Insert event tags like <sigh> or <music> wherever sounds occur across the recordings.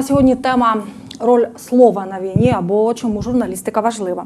У нас сьогодні тема роль слова на війні або чому журналістика важлива.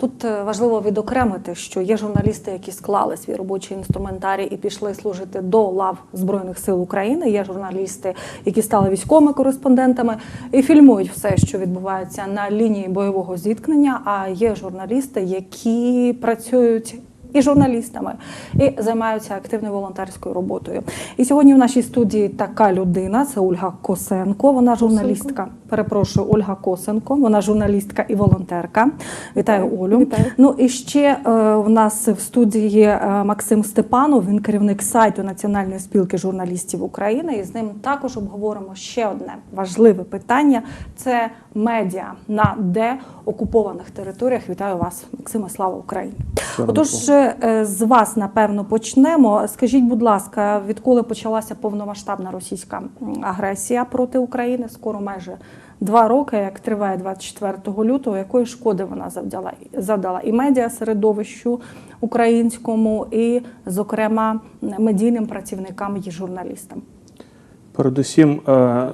Тут е, важливо відокремити, що є журналісти, які склали свій робочий інструментарій і пішли служити до лав Збройних сил України. Є журналісти, які стали військовими кореспондентами і фільмують все, що відбувається на лінії бойового зіткнення. А є журналісти, які працюють і журналістами, і займаються активною волонтерською роботою. І сьогодні в нашій студії така людина це Ольга Косенко. Вона журналістка. Перепрошую, Ольга Косенко. Вона журналістка і волонтерка. Вітаю, Олю. Вітаю. Ну і ще е, в нас в студії е, Максим Степанов. Він керівник сайту Національної спілки журналістів України. І з ним також обговоримо ще одне важливе питання: це медіа на деокупованих територіях. Вітаю вас, Максима. Слава Україні! Отож, е, з вас напевно почнемо. Скажіть, будь ласка, відколи почалася повномасштабна російська агресія проти України? Скоро майже два роки, як триває 24 лютого, якої шкоди вона завдала завдала і медіа середовищу українському, і, зокрема, медійним працівникам і журналістам. Передусім, е,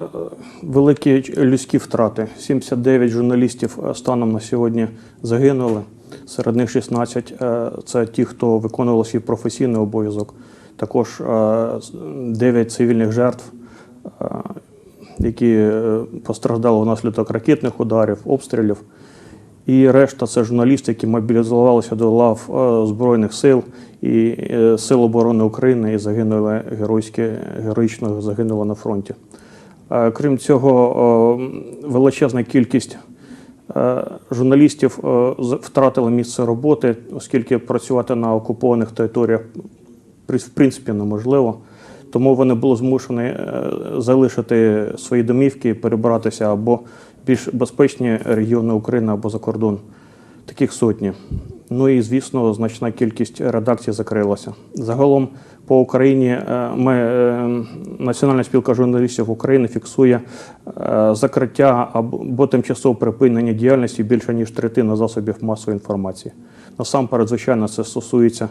великі людські втрати. 79 журналістів е, станом на сьогодні загинули. Серед них 16 е, – це ті, хто виконував свій професійний обов'язок. Також е, 9 цивільних жертв, е, які е, постраждали внаслідок ракетних ударів, обстрілів. І решта це журналісти, які мобілізувалися до лав е, Збройних сил і е, Сил оборони України і загинули геройськи, героїчно загинули на фронті. Е, Крім цього, е, величезна кількість е, журналістів е, втратили місце роботи, оскільки працювати на окупованих територіях в принципі неможливо. Тому вони були змушені е, залишити свої домівки перебратися або більш безпечні регіони України або за кордон. Таких сотні. Ну і звісно, значна кількість редакцій закрилася. Загалом по Україні е, ми, е, Національна спілка журналістів України фіксує е, закриття або тимчасове припинення діяльності більше ніж третина засобів масової інформації. Насамперед, звичайно, це стосується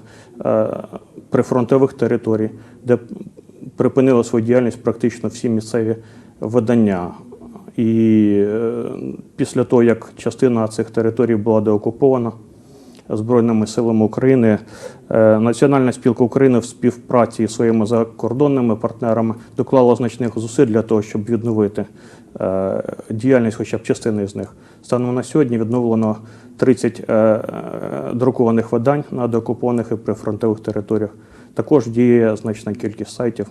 прифронтових територій, де припинили свою діяльність практично всі місцеві видання. І е, після того, як частина цих територій була деокупована Збройними силами України, е, Національна спілка України в співпраці зі своїми закордонними партнерами доклала значних зусиль для того, щоб відновити е, діяльність хоча б частини з них. Станом на сьогодні відновлено 30 е, е, друкованих видань на деокупованих і прифронтових територіях. Також діє значна кількість сайтів.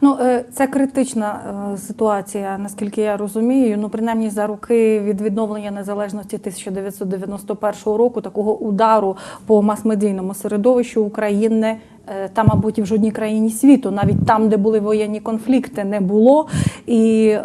Ну, е, це критична е, ситуація, наскільки я розумію. Ну, принаймні за роки від відновлення незалежності 1991 року такого удару по мас-медійному середовищу України. Е, Та, мабуть, і в жодній країні світу, навіть там, де були воєнні конфлікти, не було. І е,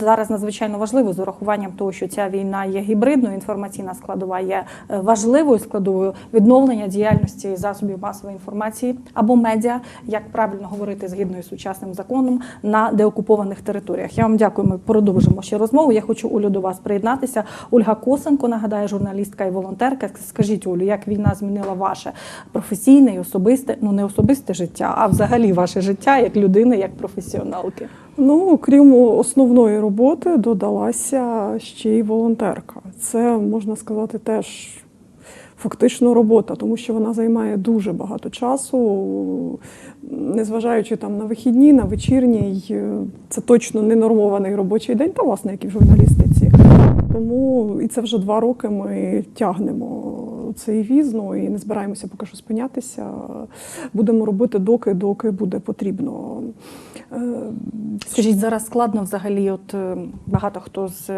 зараз надзвичайно важливо з урахуванням того, що ця війна є гібридною, інформаційна складова є е, важливою складовою відновлення діяльності засобів масової інформації або медіа, як правильно говорити згідно із сучасним законом на деокупованих територіях. Я вам дякую. Ми продовжимо ще розмову. Я хочу Олю до вас приєднатися. Ольга Косенко нагадаю, журналістка і волонтерка. Скажіть, Олю, як війна змінила ваше професійне і особисте, ну не особисте життя, а взагалі ваше життя як людини, як професіоналки. Ну, крім основної роботи, додалася ще й волонтерка. Це можна сказати теж фактично робота, тому що вона займає дуже багато часу, незважаючи там на вихідні, на вечірній, е, це точно не нормований робочий день, та власне, як і в журналістиці. Тому і це вже два роки ми тягнемо цей віз, ну і не збираємося поки що спинятися. Будемо робити доки, доки буде потрібно. Е, Скажіть, зараз складно взагалі. От е, багато хто з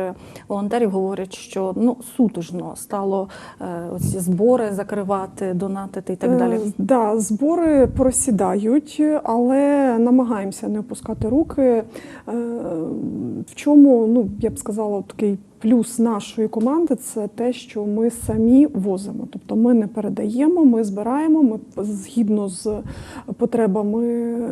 волонтерів говорить, що ну сутужно стало е, оці збори закривати, донатити і так далі. Е, Да, збори просідають, але намагаємося не опускати руки. Е, В чому, ну я б сказала, такий плюс нашої команди це те, що ми самі возимо. Тобто ми не передаємо, ми збираємо, ми згідно з потребами,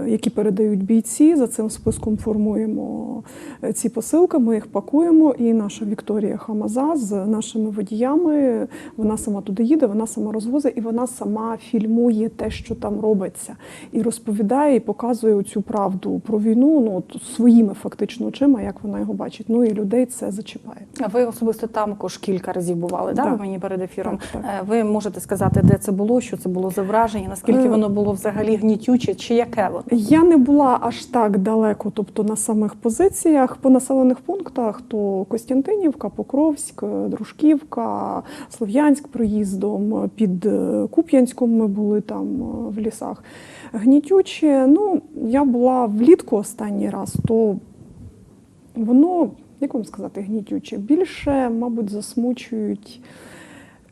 які передають бійці, за цим списком формуємо е, ці посилки, ми їх пакуємо. І наша Вікторія Хамаза з нашими водіями, вона сама туди їде, вона сама розвозить і вона сама фільмує те, що там робиться, і розповідає, і показує цю правду про війну ну, от, своїми фактично очима, як вона його бачить. Ну і людей це зачіпає. А ви особисто там також кілька разів бували, да? Так. ви мені перед ефіром. Так, так. Е, Ви можете сказати, де це було, що це було за враження, наскільки Е. воно було взагалі гнітюче, чи яке воно? Я не була аж так далеко, тобто на самих позиціях по населених пунктах, то Костянтинівка, Покровськ, Дружківка, Слов'янськ проїздом, під е, Куп'янськом ми були там в лісах. Гнітюче, ну я була влітку останній раз, то воно, як вам сказати, гнітюче, більше, мабуть, засмучують.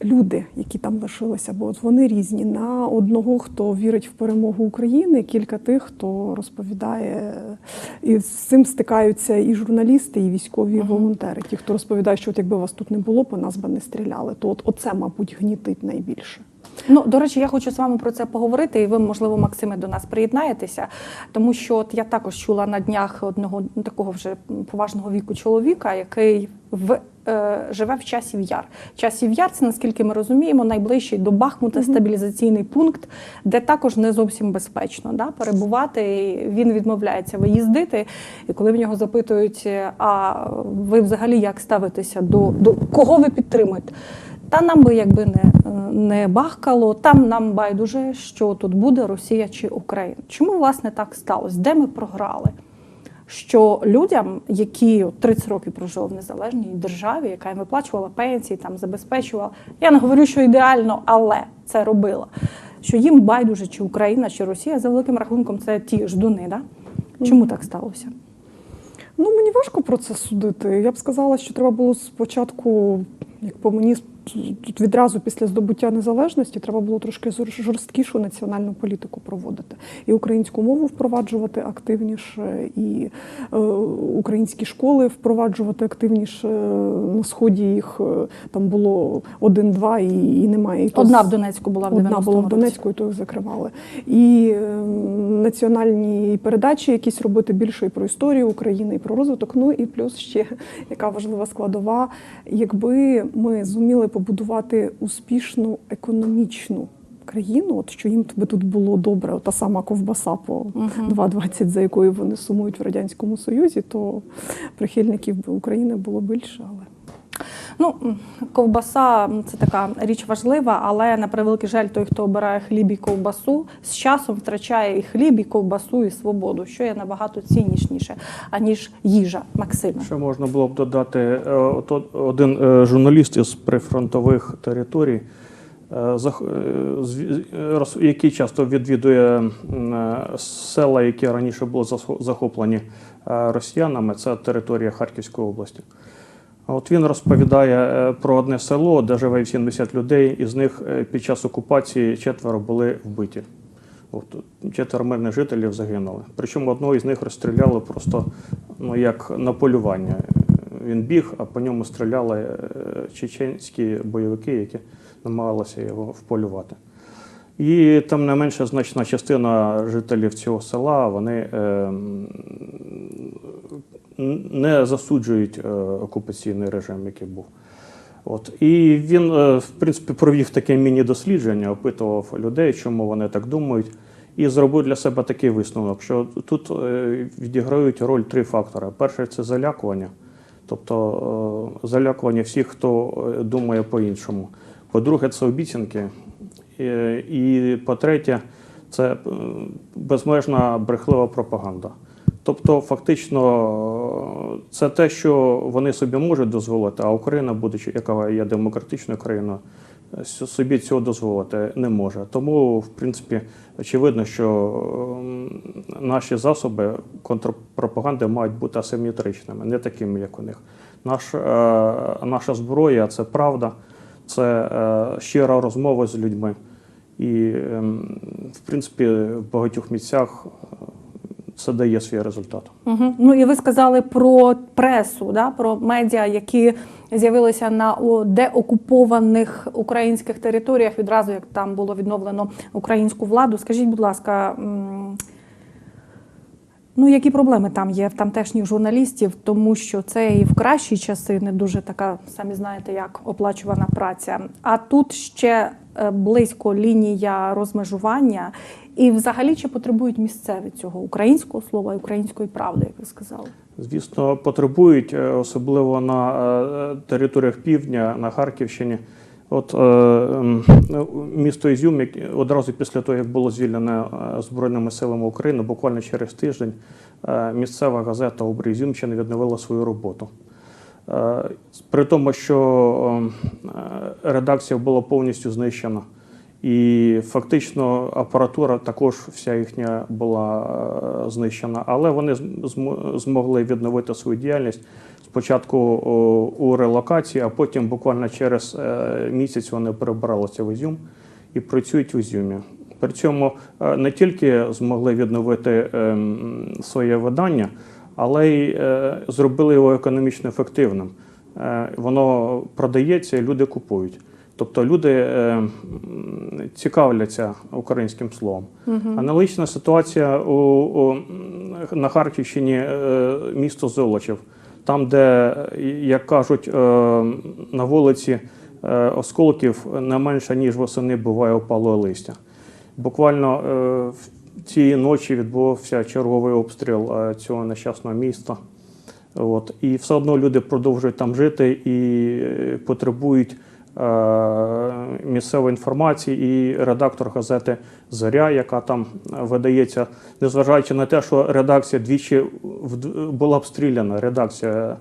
Люди, які там лишилися, бо от вони різні. На одного, хто вірить в перемогу України, кілька тих, хто розповідає, і з цим стикаються і журналісти, і військові Мгм. волонтери. Ті, хто розповідає, що от якби вас тут не було, по нас би не стріляли. То от оце, мабуть, гнітить найбільше. Ну, до речі, я хочу з вами про це поговорити, і ви, можливо, Максиме, до нас приєднаєтеся, тому що от я також чула на днях одного ну, такого вже поважного віку чоловіка, який в, е, живе в часів яр. Часів яр це, наскільки ми розуміємо, найближчий до Бахмута стабілізаційний пункт, де також не зовсім безпечно да, перебувати. І він відмовляється виїздити. І коли в нього запитують, а ви взагалі як ставитеся до, до кого ви підтримуєте? Та нам би якби не, не бахкало, там нам байдуже, що тут буде Росія чи Україна. Чому власне так сталося? Де ми програли? Що людям, які 30 років прожили в незалежній державі, яка їм виплачувала пенсії, там забезпечувала. Я не говорю, що ідеально, але це робила. Що їм байдуже, чи Україна, чи Росія, за великим рахунком, це ті ждуни. Да? Чому так сталося? Ну, мені важко про це судити. Я б сказала, що треба було спочатку, як по мені, тут відразу після здобуття незалежності треба було трошки жорсткішу національну політику проводити. І українську мову впроваджувати активніше, і е, українські школи впроваджувати активніше. На сході їх е, там було один-два і, і немає. І то Одна з- в Донецьку була в Одна 90-му була в. Донецьку, і то їх закривали. І е, національні передачі якісь робити більше і про історію України, і про розвиток. Ну і плюс ще яка важлива складова, якби ми зуміли побудувати успішну економічну. Країну, от що їм би тут було добре, та сама ковбаса по Мгм. 2,20, за якою вони сумують в радянському союзі, то прихильників би України було більше. Але Ну, ковбаса це така річ важлива, але на превеликий жаль, той, хто обирає хліб і ковбасу, з часом втрачає і хліб, і ковбасу, і свободу, що є набагато ціннішніше, аніж їжа. Максиме. Ще можна було б додати, е, один е, журналіст із прифронтових територій, е, який часто відвідує села, які раніше були захоплені росіянами, це територія Харківської області. От він розповідає е, про одне село, де живе 80 людей, із них е, під час окупації четверо були вбиті. От, четверо мирних жителів загинули. Причому одного із них розстріляли просто ну, як на полювання. Він біг, а по ньому стріляли е, чеченські бойовики, які намагалися його вполювати. І там не менше значна частина жителів цього села вони е, не засуджують е, окупаційний режим, який був. От. І він, е, в принципі, провів таке міні-дослідження, опитував людей, чому вони так думають, і зробив для себе такий висновок, що тут е, відіграють роль три фактори. Перше це залякування, тобто залякування всіх, хто думає по-іншому. По-друге, це обіцянки. І по-третє, це безмежна брехлива пропаганда. Тобто, фактично, це те, що вони собі можуть дозволити, а Україна, будучи яка є демократичною країною, собі цього дозволити не може. Тому, в принципі, очевидно, що ем, наші засоби контрпропаганди мають бути асиметричними, не такими, як у них. Наш, е, наша зброя це правда, це е, щира розмова з людьми. І, ем, в принципі, в багатьох місцях це дає свій результат. Угу. Ну і ви сказали про пресу, да, про медіа, які з'явилися на деокупованих українських територіях відразу, як там було відновлено українську владу. Скажіть, будь ласка. Ну, які проблеми там є в тамтешніх журналістів, тому що це і в кращі часи не дуже така, самі знаєте, як оплачувана праця. А тут ще близько лінія розмежування. І взагалі чи потребують місцеві цього українського слова і української правди, як ви сказали? Звісно, потребують, е, особливо на е, територіях півдня, на Харківщині. От е, ну, місто Ізюм, як- одразу після того, як було звільнене е, Збройними силами України, буквально через тиждень е, місцева газета «Обрій Ізюмщини» відновила свою роботу. Е, При тому, що е, редакція була повністю знищена. І фактично апаратура також вся їхня була е, знищена, але вони змогли відновити свою діяльність спочатку у релокації, а потім буквально через місяць вони перебралися в Ізюм і працюють в Ізюмі. При цьому не тільки змогли відновити ем, своє видання, але й е, зробили його економічно ефективним. Е, Воно продається і люди купують. Тобто люди е, цікавляться українським словом. Аналогічна ситуація у, у, на Харківщині місто Золочів, там, де, як кажуть, на вулиці осколків не менше, ніж восени буває опалого листя. Буквально цієї ночі відбувався черговий обстріл е, цього нещасного міста. От. І все одно люди продовжують там жити і е, потребують е, місцевої інформації. І редактор газети Зоря, яка там видається, незважаючи на те, що редакція двічі була обстріляна, редакція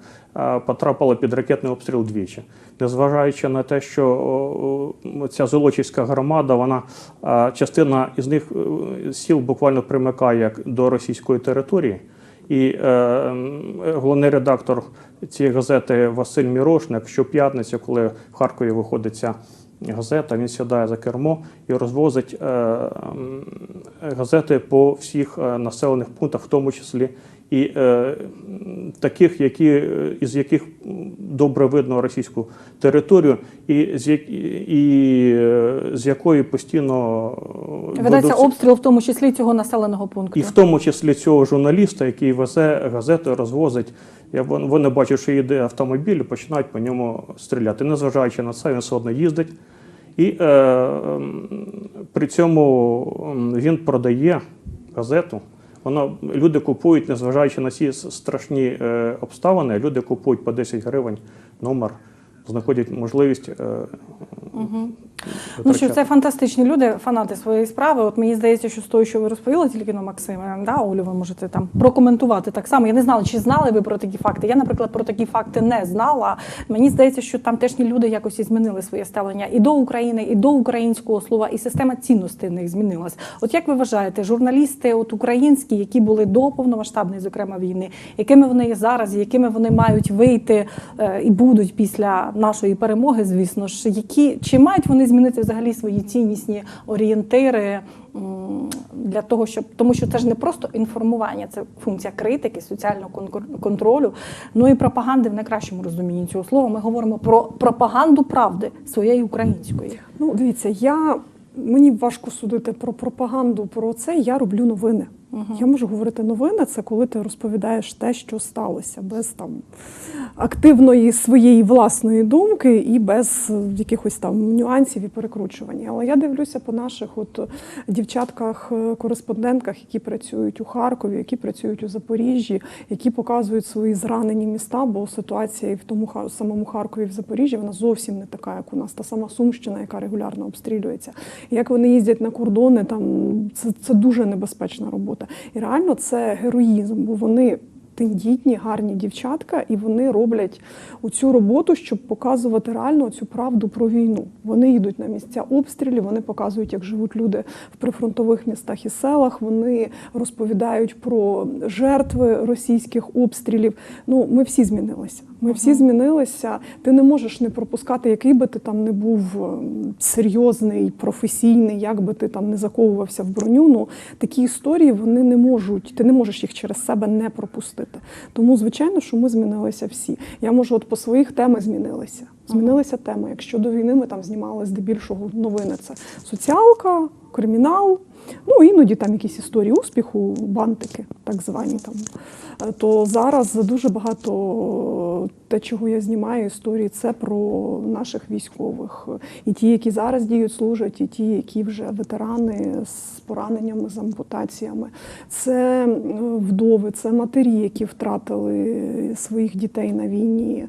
потрапила під ракетний обстріл двічі. Незважаючи на те, що ця Золочівська громада, вона е, частина із них е, сіл буквально примикає до російської території. І е, головний редактор цієї газети Василь Мірошник щоп'ятниці, коли в Харкові виходить ця газета, він сідає за кермо і розвозить е, газети по всіх е, населених пунктах, в тому числі і е, таких, які, е, із яких добре видно російську територію, і з, як, і, е, з якої постійно е, Ведеться ведуться- обстріл, в тому числі цього населеного пункту. і в тому числі цього журналіста, який везе газети, розвозить. Я вони бачать, що йде автомобіль, і починають по ньому стріляти. Незважаючи на це, він все одно їздить. І е, при цьому він продає газету. Воно, люди купують, незважаючи на ці страшні е, обставини, люди купують по 10 гривень номер, знаходять можливість. Е, Ну що це фантастичні люди, фанати своєї справи. От мені здається, що з того, що ви розповіли, тільки на Максиме, да, Олю, ви можете там прокоментувати так само. Я не знала, чи знали ви про такі факти. Я, наприклад, про такі факти не знала. Мені здається, що тамтешні люди якось і змінили своє ставлення і до України, і до українського слова, і система цінностей в них змінилась. От як ви вважаєте, журналісти, от українські, які були до повномасштабної, зокрема війни, якими вони є зараз, якими вони мають вийти е, і будуть після нашої перемоги, звісно ж, які чи мають вони змінити взагалі свої ціннісні орієнтири для того, щоб тому, що це ж не просто інформування, це функція критики, соціального контролю, ну і пропаганди в найкращому розумінні цього слова. Ми говоримо про пропаганду правди своєї української. Ну, дивіться, я мені важко судити про пропаганду, про це. Я роблю новини. Я можу говорити новини, це коли ти розповідаєш те, що сталося, без там активної своєї власної думки і без е, якихось там нюансів і перекручування. Але я дивлюся по наших от дівчатках, е, які працюють у Харкові, які працюють у Запоріжжі, які показують свої зранені міста, бо ситуація і в тому самому Харкові в Запоріжжі вона зовсім не така, як у нас, та сама Сумщина, яка регулярно обстрілюється. Як вони їздять на кордони, там це, це дуже небезпечна робота. І реально це героїзм, бо вони. Тендітні, гарні дівчатка, і вони роблять оцю роботу, щоб показувати реально цю правду про війну. Вони їдуть на місця обстрілів, вони показують, як живуть люди в прифронтових містах і селах. Вони розповідають про жертви російських обстрілів. Ну, ми всі змінилися. Ми всі змінилися. Ти не можеш не пропускати, який би ти там не був ем, серйозний, професійний, як би ти там не заковувався в броню. Ну такі історії вони не можуть, ти не можеш їх через себе не пропустити. Тому, звичайно, що ми змінилися всі. Я можу от по своїх теми змінилися. Змінилися теми. Якщо до війни ми там знімали здебільшого новини, це соціалка, кримінал. Ну, іноді там якісь історії успіху, бантики, так звані там. Е, То зараз дуже багато те, чого я знімаю, історії, це про наших військових. І ті, які зараз діють, служать, і ті, які вже ветерани з пораненнями, з ампутаціями. Це е, вдови, це матері, які втратили своїх дітей на війні.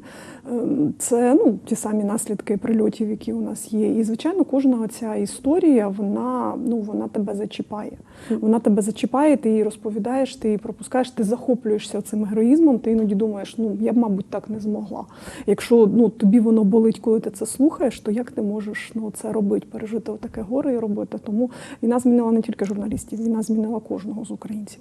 Це ну, ті самі наслідки прильотів, які у нас є. І, звичайно, кожна ця історія, вона, ну, вона тебе зачіпає. Вона тебе зачіпає, ти її розповідаєш, ти її пропускаєш, ти захоплюєшся цим героїзмом, ти іноді думаєш, ну я б, мабуть, так не змогла. Якщо ну, тобі воно болить, коли ти це слухаєш, то як ти можеш ну, це робити, пережити таке горе і робити? Тому війна змінила не тільки журналістів, війна змінила кожного з українців.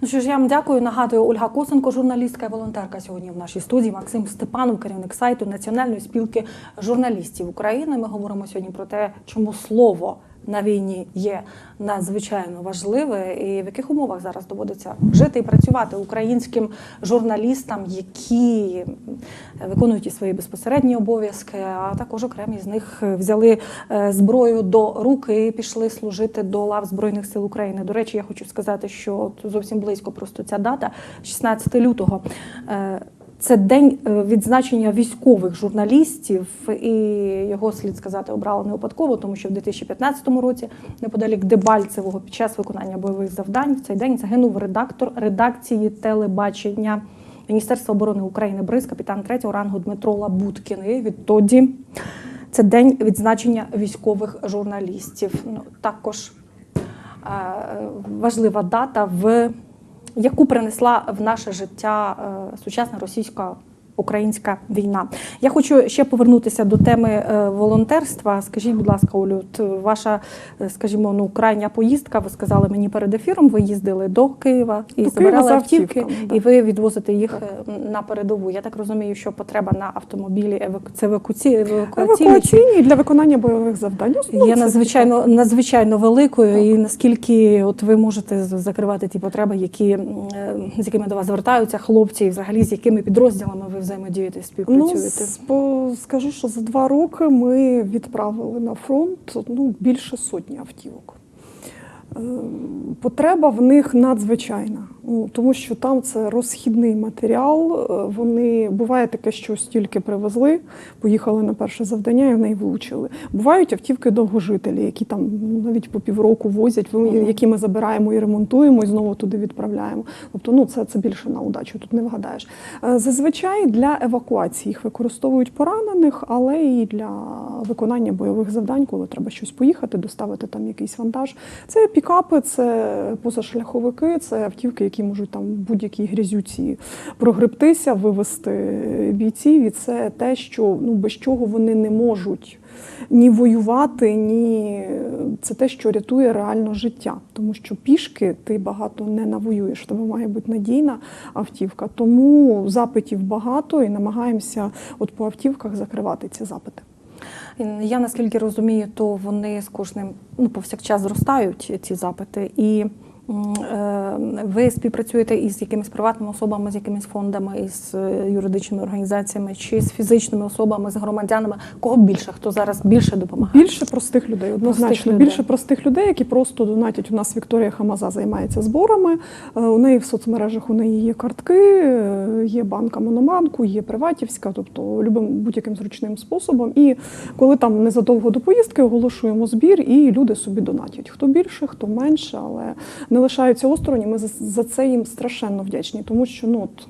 Ну що ж, я вам дякую. Нагадую, Ольга Косенко, журналістка і волонтерка сьогодні в нашій студії. Максим Степанов, керівник сайту Національної спілки журналістів України. Ми говоримо сьогодні про те, чому слово на війні є надзвичайно важливе, і в яких умовах зараз доводиться жити і працювати українським журналістам, які виконують і свої безпосередні обов'язки, а також окремі з них взяли е, зброю до руки і пішли служити до лав Збройних сил України. До речі, я хочу сказати, що зовсім близько просто ця дата, 16 лютого. Це день е, відзначення військових журналістів, і його слід сказати обрали не випадково, тому що в 2015 році, неподалік Дебальцевого, під час виконання бойових завдань, в цей день загинув редактор редакції телебачення Міністерства оборони України БРИЗ, капітан третього рангу Дмитро Лабуткін. І відтоді це день відзначення військових журналістів. Ну, також е, важлива дата, в яку принесла в наше життя е, сучасна російська. Українська війна. Я хочу ще повернутися до теми е, волонтерства. Скажіть, будь ласка, Олю, от ваша, е, скажімо, ну крайня поїздка. Ви сказали мені перед ефіром. Ви їздили до Києва і До забирали Києва автівки, і ви відвозите їх е, на передову. Я так розумію, що потреба на автомобілі еваку... це евакуці... евакуаційні Евакуаційні для виконання бойових завдань. Ну, є надзвичайно надзвичайно великою, і наскільки от ви можете закривати ті потреби, які е, з якими до вас звертаються хлопці, і взагалі з якими підрозділами ви взаємодієте, співпрацюєте? Ну, скажу, що за два роки ми відправили на фронт ну, більше сотні автівок. Е, Потреба в них надзвичайна, ну, тому що там це розхідний матеріал. е, Вони буває таке, що стільки привезли, поїхали на перше завдання і в неї влучили. Бувають автівки довгожителі, які там ну, навіть по півроку возять, які ми забираємо і ремонтуємо, і знову туди відправляємо. Тобто, ну це, це більше на удачу, тут не вгадаєш. Е, Зазвичай для евакуації їх використовують поранених, але і для виконання бойових завдань, коли треба щось поїхати, доставити там якийсь вантаж. Це пікапи, це позашляховики, це автівки, які можуть там будь-якій грязюці прогребтися, вивести бійців. І це те, що ну без чого вони не можуть ні воювати, ні це те, що рятує реально життя. Тому що пішки ти багато не навоюєш. В має бути надійна автівка. Тому запитів багато і намагаємося от по автівках закривати ці запити. Я наскільки розумію, то вони з кожним ну повсякчас зростають ці запити і. Е, Ви співпрацюєте із якимись приватними особами, з якимись фондами, із е, юридичними організаціями, чи з фізичними особами, з громадянами? Кого більше? Хто зараз більше допомагає? Більше простих людей, однозначно Простих людей. більше простих людей, які просто донатять. У нас Вікторія Хамаза займається зборами. Е, У неї в соцмережах у неї є картки, є банка Мономанку, є Приватівська, тобто любим будь-яким зручним способом. І коли там незадовго до поїздки оголошуємо збір, і люди собі донатять. Хто більше, хто менше, але не лишаються осторонь. Ми за, це їм страшенно вдячні, тому що ну от,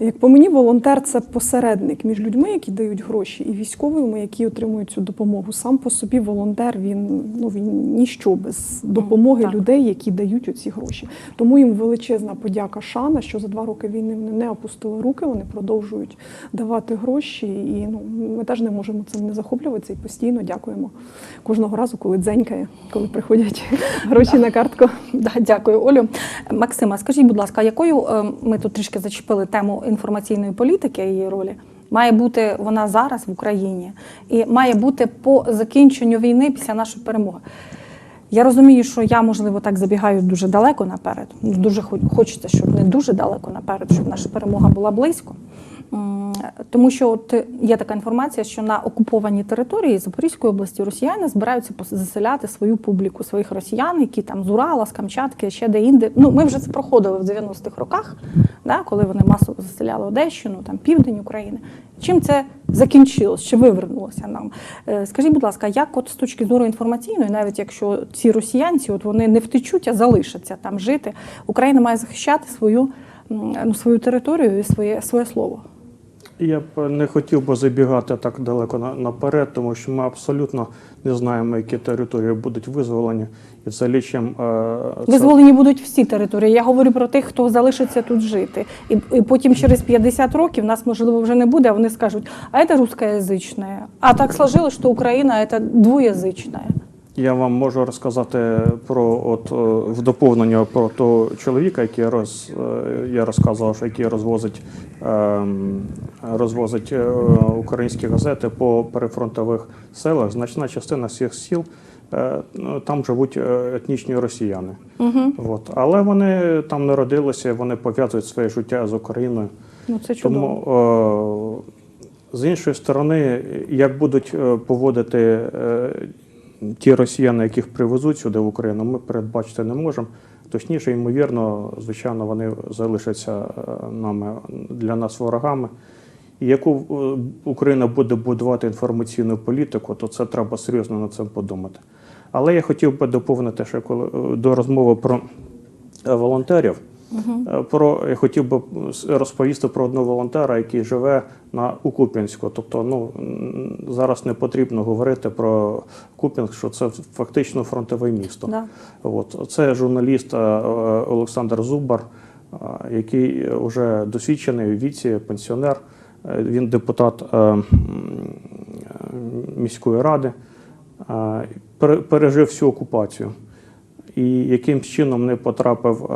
як по мені, волонтер це посередник між людьми, які дають гроші, і військовими, які отримують цю допомогу. Сам по собі волонтер він ну він ніщо без допомоги так. людей, які дають оці гроші. Тому їм величезна подяка шана, що за два роки війни вони не опустили руки, вони продовжують давати гроші. І ну ми теж не можемо цим не захоплюватися і постійно дякуємо кожного разу, коли дзенькає, коли приходять <laughs> гроші на картку. Да, дякую, Олю. Максима, скажіть, будь ласка, якою е, ми тут трішки зачепили тему інформаційної політики її ролі? Має бути вона зараз в Україні і має бути по закінченню війни після нашої перемоги. Я розумію, що я, можливо, так забігаю дуже далеко наперед. Дуже хо- хочеться, щоб не дуже далеко наперед, щоб наша перемога була близько. Тому що от є така інформація, що на окупованій території Запорізької області росіяни збираються заселяти свою публіку, своїх росіян, які там з Урала, з Камчатки, ще де-інде. Ну, ми вже це проходили в 90-х роках, да, коли вони масово заселяли Одещину, там південь України. Чим це закінчилось? Чи вивернулося нам? Е, Скажіть, будь ласка, як от з точки зору інформаційної, навіть якщо ці росіянці от вони не втечуть, а залишаться там жити, Україна має захищати свою, ну, свою територію і своє, своє слово. Я б не хотів би забігати так далеко на- наперед, тому що ми абсолютно не знаємо, які території будуть визволені. І взагалі чим е, це- Визволені будуть всі території. Я говорю про тих, хто залишиться тут жити. І, і потім через 50 років нас, можливо, вже не буде, а вони скажуть, а це русскоязичне. А так сложилось, що Україна це двоязична. Я вам можу розказати про от е, в доповнення про того чоловіка, який роз е, я розказував, який розвозить ем, розвозить е, українські газети по перефронтових селах. Значна частина всіх сіл е, ну, там живуть е, етнічні росіяни. Угу. От. Але вони там народилися, вони пов'язують своє життя з Україною. Ну це чудово. Тому з іншої сторони, як будуть поводити ті росіяни, яких привезуть сюди в Україну, ми передбачити не можемо. Точніше, ймовірно, звичайно, вони залишаться нами для нас ворогами. І яку е, Україна буде будувати інформаційну політику, то це треба серйозно над цим подумати. Але я хотів би доповнити ще коли е, до розмови про е, волонтерів. Е, Про я хотів би розповісти про одного волонтера, який живе на у Куп'янську. Тобто, ну зараз не потрібно говорити про Куп'янськ, що це фактично фронтове місто. Да. От це журналіст Олександр Зубар, який вже досвідчений у віці, пенсіонер. Е, Він депутат е, міської ради, е, пережив всю окупацію. І якимсь чином не потрапив,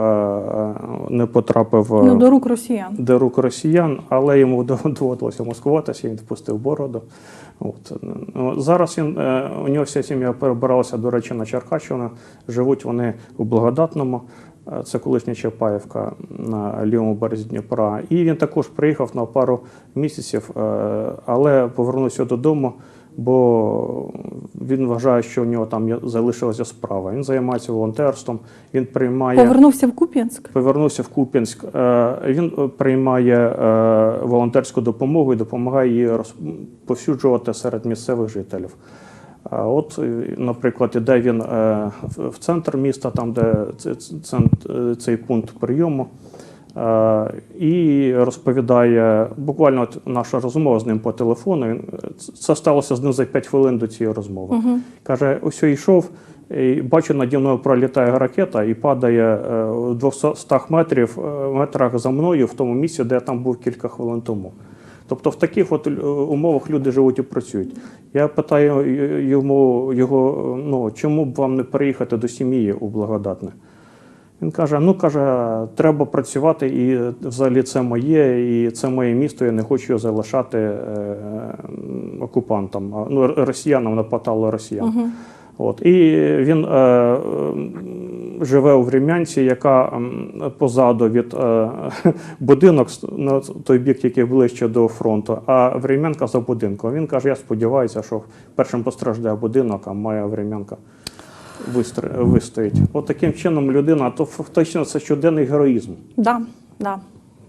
не потрапив Ну, до рук росіян. до рук росіян, але йому <laughs> доводилося маскуватися, він впустив бороду. От. Ну, Зараз він, у нього вся сім'я перебиралася, до речі, на Черкащину. Живуть вони у Благодатному, це колишня Чапаївка на лівому березі Дніпра. І він також приїхав на пару місяців, е, але повернувся додому. Бо він вважає, що у нього там залишилася справа. Він займається волонтерством, він приймає Повернувся в Куп'янськ. повернувся в Куп'янськ. Е, Він приймає е, волонтерську допомогу і допомагає її розповсюджувати серед місцевих жителів. От, е, наприклад, іде він е, в- в центр міста, там, де е, цей пункт прийому, і розповідає буквально от наша розмова з ним по телефону. Це сталося з ним за 5 хвилин до цієї розмови. Каже, ось йшов, і бачу, наді мною пролітає ракета і падає у 200 метрів, метрах за мною в тому місці, де я там був кілька хвилин тому. Тобто в таких от е, умовах люди живуть і працюють. Я питаю йому його, ну чому б вам не переїхати до сім'ї у благодатне? Він каже: ну каже, треба працювати, і взагалі це моє, і це моє місто. Я не хочу його залишати е, окупантам, ну, росіянам нападало росіян. От і він е, живе у Врем'янці, яка позаду від е, <laughs> будинок на той бік, який ближче до фронту, а Врем'янка за будинком. Він каже: я сподіваюся, що першим постраждає будинок, а моя Врем'янка вистоїть. От таким чином людина, то фактично це щоденний героїзм. Да, да.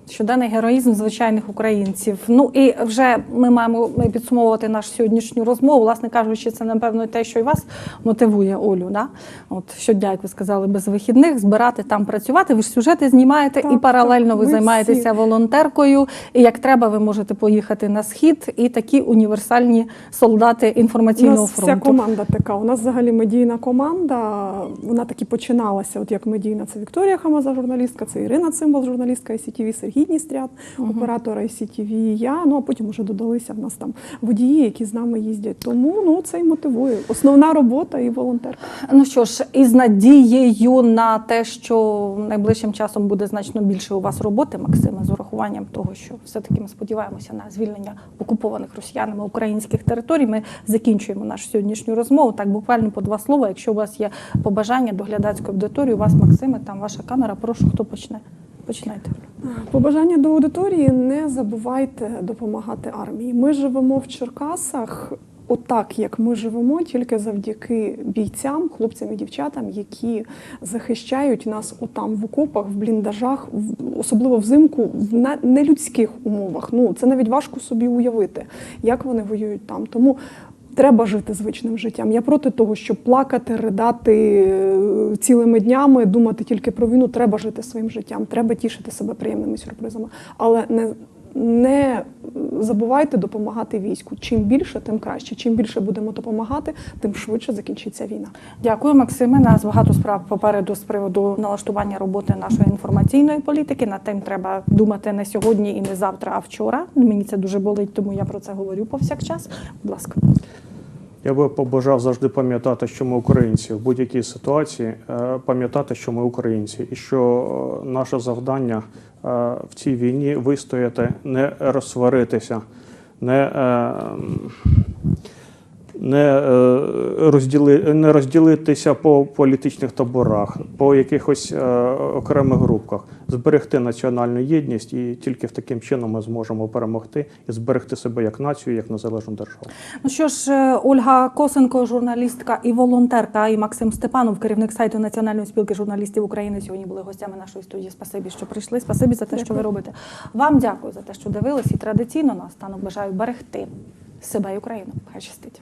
Щоденний героїзм звичайних українців. Ну і вже ми маємо підсумовувати нашу сьогоднішню розмову. Власне кажучи, це напевно те, що і вас мотивує Олю. Да? От щодня, як ви сказали, без вихідних збирати там працювати. Ви ж сюжети знімаєте Так, і паралельно так, ви займаєтеся всі. волонтеркою. І як треба, ви можете поїхати на схід і такі універсальні солдати У інформаційного нас вся фронту. команда така. У нас взагалі медійна команда. Вона таки починалася. От як медійна, це Вікторія Хамаза, журналістка, це Ірина Цимбал, журналістка ICTV, Сергій гідність ряд оператора ICTV, я. Ну а потім вже додалися в нас там водії, які з нами їздять. Тому ну це й мотивує. Основна робота і волонтерка. Ну що ж, із надією на те, що найближчим часом буде значно більше у вас роботи, Максиме, з урахуванням того, що все-таки ми сподіваємося на звільнення окупованих росіянами українських територій. Ми закінчуємо нашу сьогоднішню розмову. Так, буквально по два слова. Якщо у вас є побажання до глядацької аудиторії, у вас, Максиме, там ваша камера. Прошу, хто почне. Починайте. Побажання до аудиторії: не забувайте допомагати армії. Ми живемо в Черкасах. Отак, як ми живемо, тільки завдяки бійцям, хлопцям і дівчатам, які захищають нас отам в окопах, в бліндажах, в- особливо взимку, в нелюдських умовах. Ну це навіть важко собі уявити, як вони воюють там. Тому треба жити звичним життям. Я проти того, щоб плакати, ридати е, цілими днями, думати тільки про війну. Треба жити своїм життям, треба тішити себе приємними сюрпризами. Але не, не забувайте допомагати війську. Чим більше, тим краще. Чим більше будемо допомагати, тим швидше закінчиться війна. Дякую, Максиме. Нас багато справ попереду з приводу налаштування роботи нашої інформаційної політики. Над тим треба думати не сьогодні і не завтра, а вчора. Мені це дуже болить, тому я про це говорю повсякчас. Будь ласка. Я би побажав завжди пам'ятати, що ми українці. В будь-якій ситуації, е, пам'ятати, що ми українці, і що е, наше завдання е, в цій війні вистояти, не розсваритися, не, не, е, розділи, не розділитися по політичних таборах, по якихось е, окремих групках, зберегти національну єдність, і тільки в таким чином ми зможемо перемогти і зберегти себе як націю, як незалежну державу. Ну що ж, е, Ольга Косенко, журналістка і волонтерка, і Максим Степанов, керівник сайту Національної спілки журналістів України, сьогодні були гостями нашої студії. Спасибі, що прийшли. Спасибі за те, що ви робите. Вам дякую за те, що дивились. І традиційно наостанок бажаю берегти себе і Україну. Хай щастить.